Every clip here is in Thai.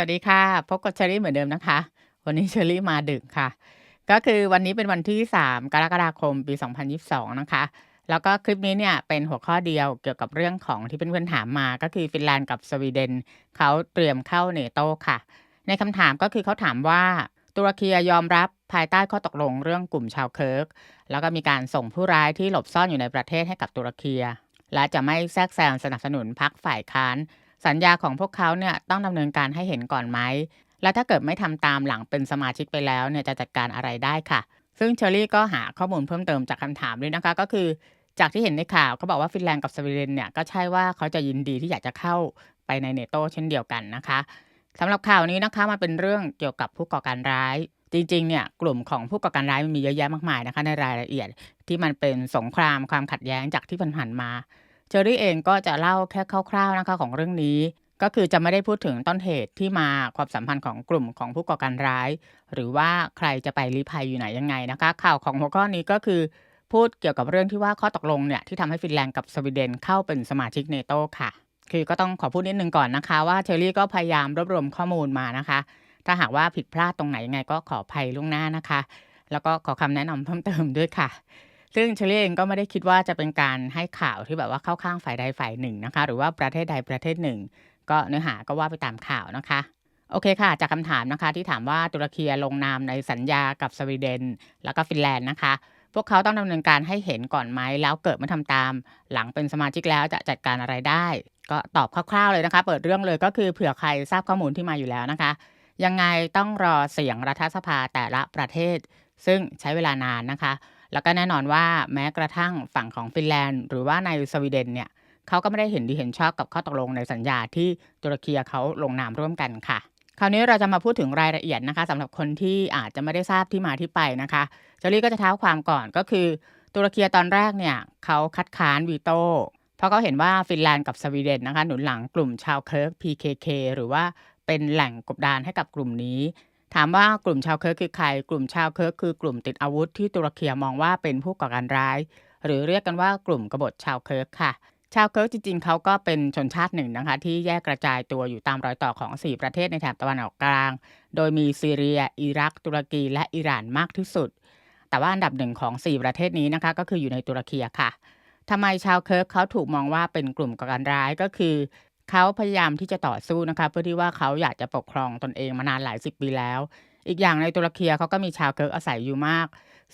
วัสดีค่ะ พบกับเชอรี่เหมือนเดิมนะคะ วันนี้เชอรี่มาดึกค่ะ ก็คือวันนี้เป็นวันที่ 3 กรกฎาคมปี 2022 นะคะ แล้วก็คลิปนี้เนี่ยเป็นหัวข้อเดียวเกี่ยวกับเรื่องของที่เพื่อนๆถามมา ก็คือฟินแลนด์กับสวีเดนเขาเตรียมเข้าเนโตค่ะ ในคำถามก็คือเขาถามว่าตุรกียอมรับภายใต้ข้อตกลงเรื่องกลุ่มชาวเคิร์ก แล้วก็มีการส่งผู้ร้ายที่หลบซ่อนอยู่ในประเทศให้กับตุรกีและจะไม่แทรกแซงสนับสนุนพรรคฝ่ายค้าน สัญญาของพวกเขาเนี่ยต้องดำเนินการให้เห็นก่อนไหม และถ้าเกิดไม่ทำตามหลังเป็นสมาชิกไปแล้วเนี่ยจะจัดการอะไรได้ค่ะ ซึ่งเชอรี่ก็หาข้อมูลเพิ่มเติมจากคำถามด้วยนะคะ ก็คือจากที่เห็นในข่าวเขาบอกว่าฟินแลนด์กับสวีเดนเนี่ยก็ใช่ว่าเขาจะยินดีที่อยากจะเข้าไปในเนโตเช่นเดียวกันนะคะสำหรับข่าวนี้นะคะมันเป็นเรื่องเกี่ยวกับผู้ก่อการร้าย จริงๆเนี่ยกลุ่มของผู้ก่อการร้ายมันมีเยอะแยะมากมายนะคะในรายละเอียดที่มันเป็นสงครามความขัดแย้งจากที่ผ่านๆมา เจอรี่เองก็จะเล่าแค่คร่าวๆนะคะของเรื่องนี้ ก็คือจะไม่ได้พูดถึงต้นเหตุที่มาความสัมพันธ์ของกลุ่มของผู้ก่อการร้าย หรือว่าใครจะไปลี้ภัยอยู่ไหนยังไงนะคะ ข่าวของหัวข้อนี้ก็คือ พูดเกี่ยวกับเรื่องที่ว่าข้อตกลงเนี่ยที่ทำให้ฟินแลนด์กับสวีเดนเข้าเป็นสมาชิกเนโตค่ะคือก็ต้องขอพูดนิดนึงก่อนนะคะ ว่าเชอรี่ก็พยายามรวบรวมข้อมูลมานะคะ ถ้าหากว่าผิดพลาดตรงไหนยังไงก็ขออภัยล่วงหน้านะคะ แล้วก็ขอคำแนะนำเพิ่มเติมด้วยค่ะ ซึ่งเชอรี่เองก็ไม่ได้คิดว่าจะเป็นการให้ข่าวที่แบบว่าเข้าข้างฝ่ายใดฝ่ายหนึ่งนะคะ หรือว่าประเทศใดประเทศหนึ่ง ก็เนื้อหาก็ว่าไปตามข่าวนะคะโอเคค่ะ จากคำถามนะคะที่ถามว่าตุรกีลงนามในสัญญากับสวีเดน แล้วก็ฟินแลนด์นะคะ พวกเขาต้องดำเนินการให้เห็นก่อนไหมแล้วเกิดไม่ทำตาม หลังเป็นสมาชิกแล้วจะจัดการอะไรได้ ก็ตอบคร่าวๆเลยนะคะ เปิดเรื่องเลยก็คือเผื่อใครทราบข้อมูลที่มาอยู่แล้วนะคะ ยังไงต้องรอเสียงรัฐสภาแต่ละประเทศ ซึ่งใช้เวลานานนะคะ แล้วก็แน่นอนว่าแม้กระทั่งฝั่งของฟินแลนด์ หรือว่าในสวีเดนเนี่ยเขาก็ไม่ได้เห็นดีเห็นชอบกับข้อตกลงในสัญญาที่ตุรกีเขาลงนามร่วมกันค่ะ คราวนี้เราจะมาพูดถึงรายละเอียดนะคะสำหรับคนที่อาจจะไม่ได้ทราบที่มาที่ไปนะคะเจอรี่ก็จะเท้าความก่อนก็คือ ตุรกีตอนแรกเนี่ยเขาคัดค้านวีโต้เพราะเขาเห็นว่าฟินแลนด์กับสวีเดนนะคะหนุนหลังกลุ่มชาวเคิร์ก PKK หรือว่าเป็นแหล่งกบดานให้กับกลุ่มนี้ ถามว่ากลุ่มชาวเคิร์กคือใคร กลุ่มชาวเคิร์กคือกลุ่มติดอาวุธที่ตุรกีมองว่าเป็นผู้ก่อการร้าย หรือเรียกกันว่ากลุ่มกบฏชาวเคิร์กค่ะ ชาวเคิร์กจริงๆเขาก็เป็นชนชาติหนึ่งนะคะที่แยกกระจายตัวอยู่ตามรอยต่อของ 4 ประเทศในแถบตะวันออกกลาง โดยมีซีเรีย อิรัก ตุรกีและอิหร่านมากที่สุด แต่ว่าอันดับหนึ่งของ 4 ประเทศนี้นะคะก็คืออยู่ในตุรกีค่ะทำไมชาวเคิร์กเขาถูกมองว่าเป็นกลุ่มก่อการร้ายก็คือ เขาพยายามที่จะต่อสู้นะคะเพื่อที่ว่าเขาอยากจะปกครองตนเองมานานหลายสิบปีแล้ว อีกอย่างในตุรกีเขาก็มีชาวเคิร์กอาศัยอยู่มาก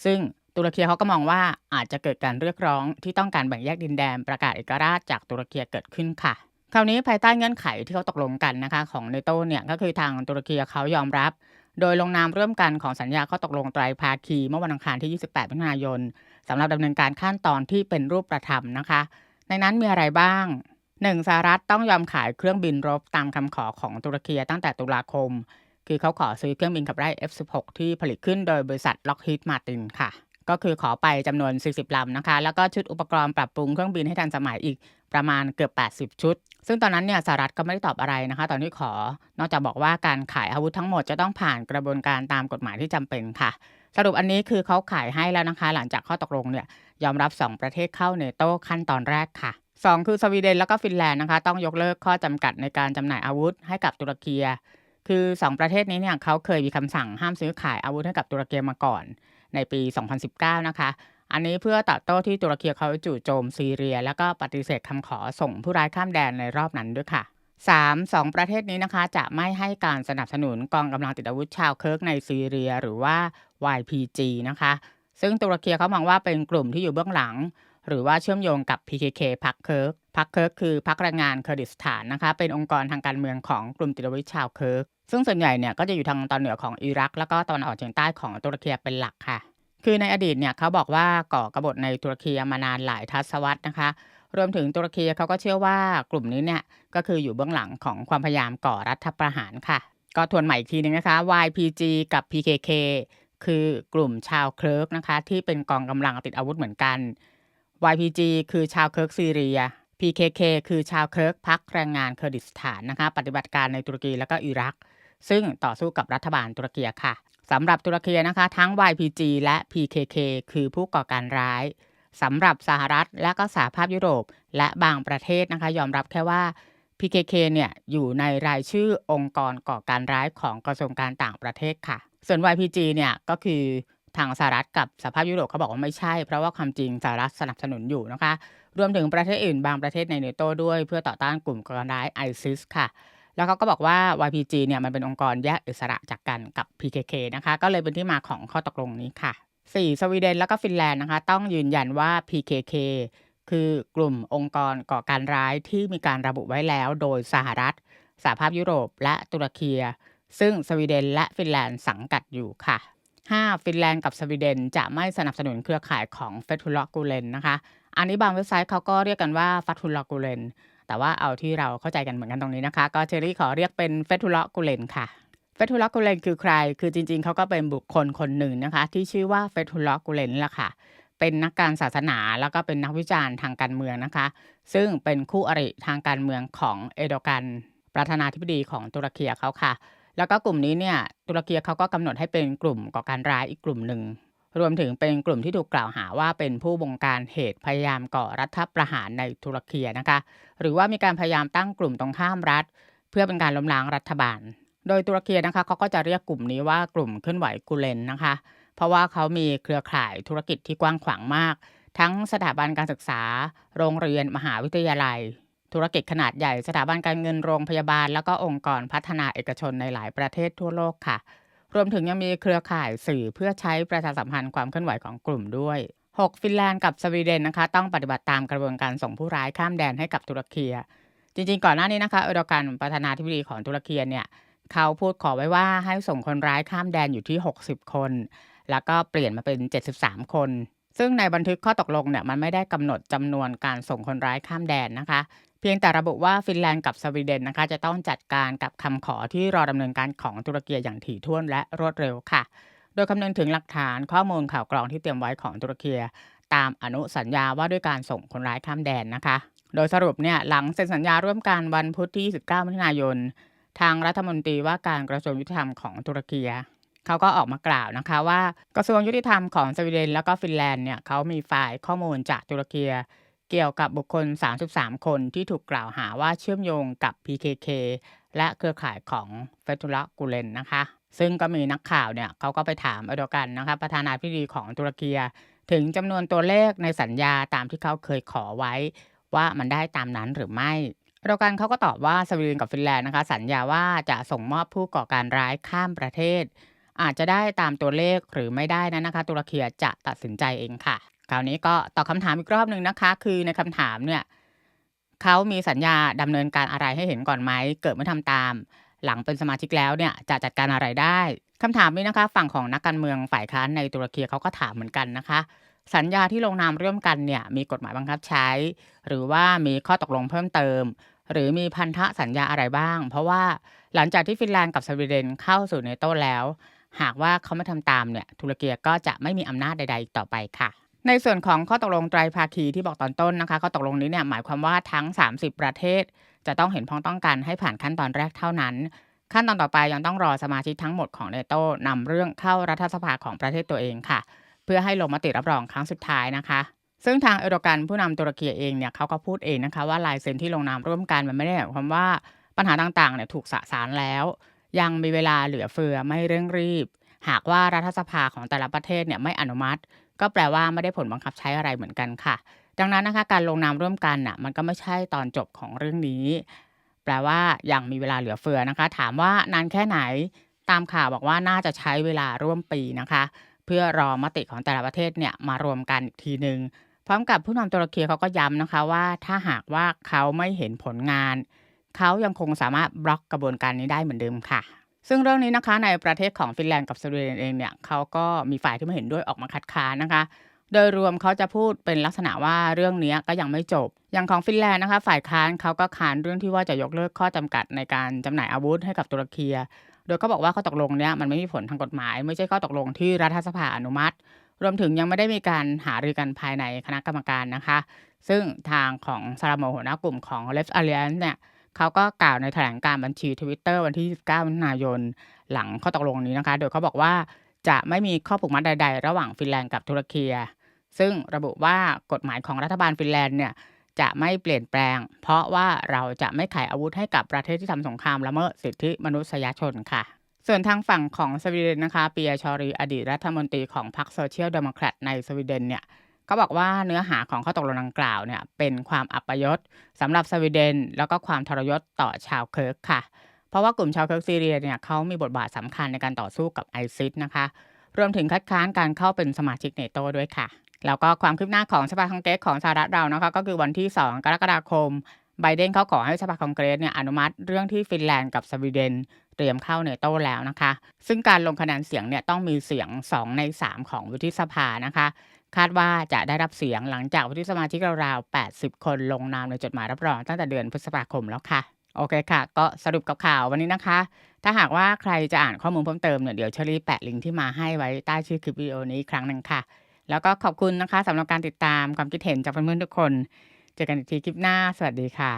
ซึ่งตุรกีเขาก็มองว่าอาจจะเกิดการเรียกร้องที่ต้องการแบ่งแยกดินแดนประกาศเอกราชจากตุรกีเกิดขึ้นค่ะ คราวนี้ภายใต้เงื่อนไขที่เขาตกลงกันนะคะของเนโตเนี่ยก็คือทางตุรกีเขายอมรับ โดยลงนามร่วมกันของสัญญาข้อตกลงไตรภาคี เมื่อวันอังคารที่ 28มิถุนายนสำหรับดำเนินการขั้นตอนที่เป็นรูปประธรรมนะคะ ในนั้นมีอะไรบ้าง 1. สหรัฐต้องยอมขายเครื่องบินรบตามคำขอของตุรกีตั้งแต่ตุลาคม คือเขาขอซื้อเครื่องบินขับไล่ F16 ที่ผลิตขึ้นโดยบริษัท Lockheed Martin ค่ะ ก็คือขอไปจำนวน 40 ลำนะคะ แล้วก็ชุดอุปกรณ์ปรับปรุงเครื่องบินให้ทันสมัยอีกประมาณเกือบ 80 ชุด ซึ่งตอนนั้นเนี่ยสหรัฐก็ไม่ได้ตอบอะไรนะคะ ตอนที่ขอ นอกจากบอกว่าการขายอาวุธทั้งหมดจะต้องผ่านกระบวนการตามกฎหมายที่จำเป็นค่ะ สรุปอันนี้คือเขาขายให้แล้วนะคะ หลังจากข้อตกลงเนี่ยยอมรับ 2 ประเทศเข้าเนโตขั้นตอนแรกค่ะ 2 คือสวีเดนแล้วก็ฟินแลนด์นะคะต้องยกเลิกข้อจำกัดในการจำหน่ายอาวุธให้กับตุรกีคือ 2 ประเทศนี้เนี่ยเขาเคยมีคำสั่งห้ามซื้อขายอาวุธให้กับตุรกีมาก่อนในปี 2019 นะคะ อันนี้เพื่อตอบโต้ที่ตุรกีเขาจู่โจมซีเรีย แล้วก็ปฏิเสธคำขอส่งผู้ร้ายข้ามแดนในรอบนั้นด้วยค่ะ 3. 2 ประเทศนี้นะคะ จะไม่ให้การสนับสนุนกองกำลังติดอาวุธชาวเคิร์กในซีเรียหรือว่า YPG นะคะ ซึ่งตุรกีเขามองว่าเป็นกลุ่มที่อยู่เบื้องหลัง หรือว่าเชื่อมโยงกับ PKK พรรคเคิร์กพรรคเคิร์กคือพรรคแรงงานเคอร์ดิสถานนะคะเป็นองค์กรทางการเมืองของกลุ่มติดอาวุธชาวเคิร์กซึ่งส่วนใหญ่เนี่ยก็จะอยู่ทางตอนเหนือของอิรัก แล้วก็ตอนออกเฉียงใต้ของตุรกีเป็นหลักค่ะ คือในอดีตเนี่ยเขาบอกว่าก่อกบฏในตุรกีมานานหลายทศวรรษนะคะรวมถึงตุรกีเขาก็เชื่อว่ากลุ่มนี้เนี่ยก็คืออยู่เบื้องหลังของความพยายามก่อรัฐประหารค่ะ ก็ทวนใหม่อีกทีนึงนะคะ YPG กับ PKK คือกลุ่มชาวเคิร์กนะคะที่เป็นกองกำลังติดอาวุธเหมือนกัน YPG คือชาวเคิร์กซีเรีย PKK คือชาวเคิร์กพรรคแรงงานเคอร์ดิสถานนะคะปฏิบัติการในตุรกีแล้วก็อิรัก ซึ่งต่อสู้กับรัฐบาลตุรกีค่ะสำหรับตุรกีนะคะ ทั้ง YPG และ PKK คือผู้ก่อการร้ายสำหรับสหรัฐและก็สหภาพยุโรป และบางประเทศนะคะ ยอมรับแค่ว่า PKK เนี่ยอยู่ในรายชื่อองค์กรก่อการร้ายของกระทรวงการต่างประเทศค่ะ ส่วน YPG เนี่ยก็คือ ทางสหรัฐกับสภาพยุโรปเขาบอกว่าไม่ใช่ เพราะว่าความจริงสหรัฐสนับสนุนอยู่นะคะ รวมถึงประเทศอื่นบางประเทศในเนโตด้วยเพื่อต่อต้านกลุ่มก่อการร้ายไอซิสค่ะ แล้วเขาก็บอกว่า YPG เนี่ยมันเป็นองค์กรแยกอิสระจากกันกับ PKK นะคะ ก็เลยเป็นที่มาของข้อตกลงนี้ค่ะ 4. สวีเดนแล้วก็ฟินแลนด์นะคะ ต้องยืนยันว่า PKK คือกลุ่มองค์กรก่อการร้ายที่มีการระบุไว้แล้วโดยสหรัฐสหภาพยุโรปและตุรกีซึ่งสวีเดนและฟินแลนด์สังกัดอยู่ค่ะ 5. ฟินแลนด์กับสวีเดน จะไม่สนับสนุนเครือข่ายของเฟทุลกูเลนนะคะ อันนี้บางเว็บไซต์เขาก็เรียกกันว่าฟัตุลกูเลนแต่ว่าเอาที่เราเข้าใจกันเหมือนกันตรงนี้นะคะ ก็เชอรี่ขอเรียกเป็นเฟทุลกูเลนค่ะเฟทุลกูเลนคือใคร คือจริงๆ เขาก็เป็นบุคคลคนหนึ่งนะคะ ที่ชื่อว่าเฟทุลกูเลนละค่ะ เป็นนักการศาสนาแล้วก็เป็นนักวิจารณ์ทางการเมืองนะคะ ซึ่งเป็นคู่อริทางการเมืองของเอโดกันประธานาธิบดีของตุรกีเขาค่ะ แล้วก็กลุ่มนี้เนี่ยตุรกีเขาก็กำหนดให้เป็นกลุ่มก่อการร้ายอีกกลุ่มหนึ่งรวมถึงเป็นกลุ่มที่ถูกกล่าวหาว่าเป็นผู้บงการเหตุพยายามก่อรัฐประหารในตุรกีนะคะ หรือว่ามีการพยายามตั้งกลุ่มตรงข้ามรัฐ เพื่อเป็นการล้มล้างรัฐบาล โดยตุรกีนะคะเขาก็จะเรียกกลุ่มนี้ว่ากลุ่มเคลื่อนไหวกูเลนนะคะ เพราะว่าเขามีเครือข่ายธุรกิจที่กว้างขวางมาก ทั้งสถาบันการศึกษา โรงเรียนมหาวิทยาลัย ธุรกิจขนาดใหญ่ สถาบันการเงินโรงพยาบาล แล้วก็องค์กรพัฒนาเอกชนในหลายประเทศทั่วโลกค่ะ รวมถึงยังมีเครือข่ายสื่อเพื่อใช้ประชาสัมพันธ์ความเคลื่อนไหวของกลุ่มด้วย 6. ฟินแลนด์กับสวีเดนนะคะ ต้องปฏิบัติตามกระบวนการส่งผู้ร้ายข้ามแดนให้กับตุรกีจริงๆ ก่อนหน้านี้นะคะเอโดกันประธานาธิบดีของตุรกีเนี่ยเขาพูดขอไว้ว่าให้ส่งคนร้ายข้ามแดนอยู่ที่ 60 คน แล้วก็เปลี่ยนมาเป็น 73 คน ซึ่งในบันทึกข้อตกลงเนี่ยมันไม่ได้กำหนดจำนวนการส่งคนร้ายข้ามแดนนะคะ เพียงแต่ระบุว่าฟินแลนด์กับสวีเดนนะคะจะต้องจัดการกับคำขอที่รอดำเนินการของตุรกีอย่างถี่ถ้วนและรวดเร็วค่ะ โดยคำนึงถึงหลักฐานข้อมูลข่าวกรองที่เตรียมไว้ของตุรกีตามอนุสัญญาว่าด้วยการส่งคนร้ายข้ามแดนนะคะ โดยสรุปเนี่ยหลังเซ็นสัญญาร่วมกันวันพุธที่19มิถุนายน ทางรัฐมนตรีว่าการกระทรวงยุติธรรมของตุรกีเขาก็ออกมากล่าวนะคะว่ากระทรวงยุติธรรมของสวีเดนแล้วก็ฟินแลนด์เนี่ยเขามีฝ่ายข้อมูลจากตุรกี เกี่ยวกับบุคคล 33 คนที่ถูกกล่าวหาว่าเชื่อมโยงกับ PKK และเครือข่ายของเฟตุลกูเลนนะคะ ซึ่งก็มีนักข่าวเนี่ยเขาก็ไปถามอดกันนะคะประธานาธิบดีของตุรกีถึงจำนวนตัวเลขในสัญญาตามที่เขาเคยขอไว้ ว่ามันได้ตามนั้นหรือไม่อโดกันเขาก็ตอบว่าสวีเดนกับฟินแลนด์นะคะ สัญญาว่าจะส่งมอบผู้ก่อการร้ายข้ามประเทศ อาจจะได้ตามตัวเลขหรือไม่ได้นั้นนะคะ ตุรกีจะตัดสินใจเองค่ะ คราวนี้ก็ตอบคาถามอีกรอบหนึ่งนะคะ คือในคำถามเนี่ยเขามีสัญญาดำเนินการอะไรให้เห็นก่อนไหมเกิดไม่ทำตาม หลังเป็นสมาชิกแล้วเนี่ยจะจัดการอะไรได้คำถามนี้นะคะ ฝั่งของนักการเมืองฝ่ายค้านในตุรกีเขาก็ถามเหมือนกันนะคะ สัญญาที่ลงนามร่วมกันเนี่ยมีกฎหมายบังคับใช้ หรือว่ามีข้อตกลงเพิ่มเติม หรือมีพันธสัญญาอะไรบ้าง เพราะว่าหลังจากที่ฟินแลนด์กับสวีเดนเข้าสู่เนโตแล้ว หากว่าเขาไม่ทำตามเนี่ยตุรกีก็จะไม่มีอำนาจใด ๆ อีกต่อไปค่ะ ในส่วนของข้อตกลงไตรภาคีที่บอกตอนต้นนะคะข้อตกลงนี้เนี่ยหมายความว่าทั้ง 30 ประเทศ จะต้องเห็นพ้องต้องกันให้ผ่านขั้นตอนแรกเท่านั้น ขั้นตอนต่อไปยังต้องรอสมาชิกทั้งหมดของเนโตนำเรื่องเข้ารัฐสภาของประเทศตัวเองค่ะ เพื่อให้ลงมติรับรองครั้งสุดท้ายนะคะ ซึ่งทางเอโดกันผู้นำตุรกีเองเนี่ยเขาก็พูดเองนะคะว่าลายเซ็นที่ลงนามร่วมกันมันไม่ได้หมายความว่าปัญหาต่างๆเนี่ยถูกสะสารแล้ว ยังมีเวลาเหลือเฟือไม่เร่งรีบ หากว่ารัฐสภาของแต่ละประเทศเนี่ยไม่อนุมัติ ก็แปลว่าไม่ได้ผลบังคับใช้อะไรเหมือนกันค่ะ ดังนั้นนะคะการลงนามร่วมกันน่ะมันก็ไม่ใช่ตอนจบของเรื่องนี้ แปลว่ายังมีเวลาเหลือเฟือนะคะ ถามว่านานแค่ไหนตามข่าวบอกว่าน่าจะใช้เวลาร่วมปีนะคะ เพื่อรอมติของแต่ละประเทศเนี่ยมารวมกันอีกทีหนึ่งพร้อมกับผู้นำตุรกีเขาก็ย้ำนะคะว่าถ้าหากว่าเขาไม่เห็นผลงาน เขายังคงสามารถบล็อกกระบวนการนี้ได้เหมือนเดิมค่ะ ซึ่งเรื่องนี้นะคะในประเทศของฟินแลนด์กับสวีเดนเองเนี่ยเขาก็มีฝ่ายที่ไม่เห็นด้วยออกมาคัดค้านนะคะ โดยรวมเขาจะพูดเป็นลักษณะว่าเรื่องนี้ก็ยังไม่จบ อย่างของฟินแลนด์นะคะ ฝ่ายค้านเขาก็ค้านเรื่องที่ว่าจะยกเลิกข้อจำกัดในการจำหน่ายอาวุธให้กับตุรกีโดยก็บอกว่าข้อตกลงเนี้ยมันไม่มีผลทางกฎหมาย ไม่ใช่ข้อตกลงที่รัฐสภาอนุมัติ รวมถึงยังไม่ได้มีการหารือกันภายในคณะกรรมการนะคะ ซึ่งทางของซาลาโมหัวหน้ากลุ่มของ Left Alliance เนี่ย เขาก็กล่าวในแถลงการบัญชี Twitter วันที่29มิถุนายนหลังข้อตกลงนี้นะคะ โดยเขาบอกว่าจะไม่มีข้อผูกมัดใด ๆ ระหว่างฟินแลนด์กับตุรกีซึ่งระบุว่ากฎหมายของรัฐบาลฟินแลนด์เนี่ยจะไม่เปลี่ยนแปลง เพราะว่าเราจะไม่ขายอาวุธให้กับประเทศที่ทำสงครามละเมิดสิทธิมนุษยชนค่ะ ส่วนทางฝั่งของสวีเดนนะคะเปียชอรีอดีตรัฐมนตรีของพรรคโซเชียลเดโมแครตในสวีเดนเนี่ย ก็บอกว่าเนื้อหาของข้อตกลงดังกล่าวเนี่ยเป็นความอัปยศสำหรับสวีเดน แล้วก็ความทรยศต่อชาวเคิร์กค่ะ เพราะว่ากลุ่มชาวเคิร์กซีเรียเนี่ยเขามีบทบาทสำคัญในการต่อสู้กับไอซิสนะคะรวมถึงคัดค้านการเข้าเป็นสมาชิกเนโตด้วยค่ะ แล้วก็ความคืบหน้าของสภาคองเกรสของสหรัฐเรานะคะก็คือวันที่ 2 กรกฎาคมไบเดนเขาขอให้สภาคองเกรสเนี่ยอนุมัติเรื่องที่ฟินแลนด์กับสวีเดนเตรียมเข้าเนโตแล้วนะคะ ซึ่งการลงคะแนนเสียงเนี่ยต้องมีเสียง 2 ใน 3 ของวุฒิสภานะคะ คาดว่าจะได้รับเสียงหลังจากวุฒิสมาชิกราวๆ 80 คนลงนามในจดหมายรับรองตั้งแต่เดือนพฤษภาคมแล้วค่ะ โอเคค่ะ ก็สรุปกับข่าววันนี้นะคะ ถ้าหากว่าใครจะอ่านข้อมูลเพิ่มเติมเนี่ยเดี๋ยวเชอรี่แปะลิงก์ที่มาให้ไว้ใต้ชื่อคลิปวิดีโอนี้ครั้งหนึ่งค่ะ แล้วก็ขอบคุณนะคะสำหรับการติดตามความคิดเห็นจากเพื่อนๆทุกคน เจอกันอีกทีคลิปหน้า สวัสดีค่ะ